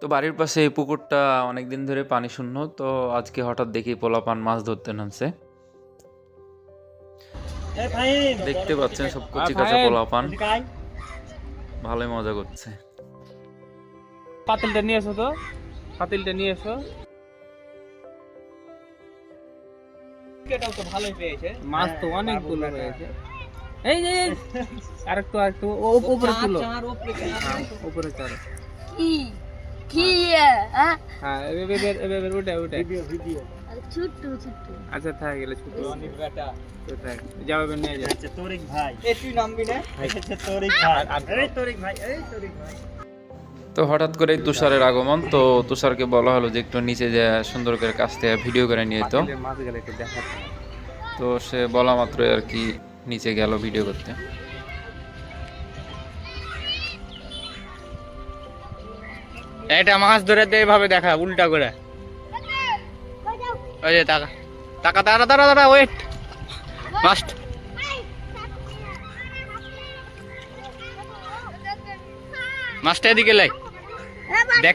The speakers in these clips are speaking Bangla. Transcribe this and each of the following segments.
তো বাড়ির পাশে এই পুকুরটা অনেক দিন ধরে পানি শূন্য তো আজকে হঠাৎ দেখি পোলাপান মাছ ধরতে নামছে। দেখতে পাচ্ছেন সব কচি কাঁচা পোলাপান। ভালোই মজা করছে। পাতিলটা নিয়ে এসো তো। পাতিলটা নিয়ে এসো। মাছ তো অনেকগুলো হয়েছে। এই যে আরেকটু আরেকটু। ও- উপরে তুলো। হ্যাঁ, উপরে চড়ো কি? কি হ্যাঁ। হ্যাঁ? উঠে উঠে। ছোট্ট ছোট্ট। আচ্ছা থাক গেলে ছুটি। তো থাক যাও এবার নিয়ে যাও। তো হঠাৎ করে তুষারের আগমন তো তুষারকে বলা হলো যে একটু নিচে যে সুন্দর করে কাছ থেকে ভিডিও করে নিয়ে তো। তো সে বলা মাত্র আর কি নিচে গেল ভিডিও করতে। এটা মাছ ধরে তো এইভাবে দেখা, উল্টা করে। ওই যে টাকা টাকা দাঁড়া দাঁড়া দাঁড়া ওয়েট মাস্ট মাছটা এদিকে লাই। দেখ।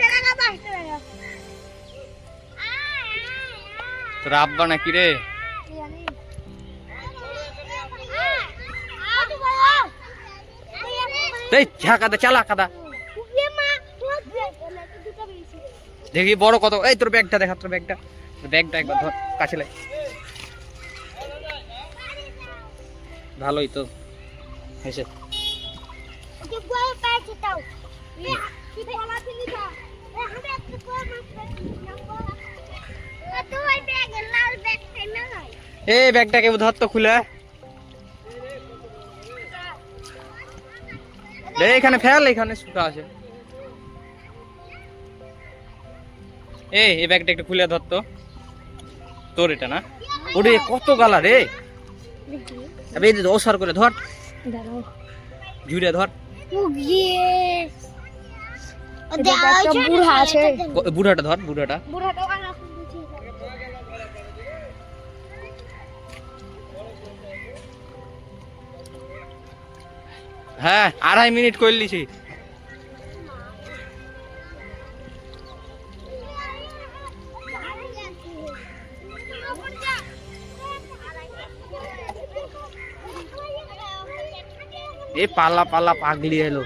তোর আব্বা নাকি রে? চালা কাদা। দেখি, বড় কত? এই, তোর ব্যাগটা দেখা, তোর ব্যাগটা। ব্যাগটা একবার ধর, কাছে লাই। ভালোই তো। এই, ব্যাগটাকে ধর তো খুলে। এখানে ফেল এখানে সুতা আছে। এই এই ব্যাগটা একটু খুলে ধর তো। তোর এটা না? ওরে কত গালা রে। এই ওসার করে ধর। ঝুড়ে ধর। বুড়াটা ধর বুড়াটা। বুড়াটা হ্যাঁ আড়াই মিনিট করলিছি এ পাল্লা পালা পাগলি এলো।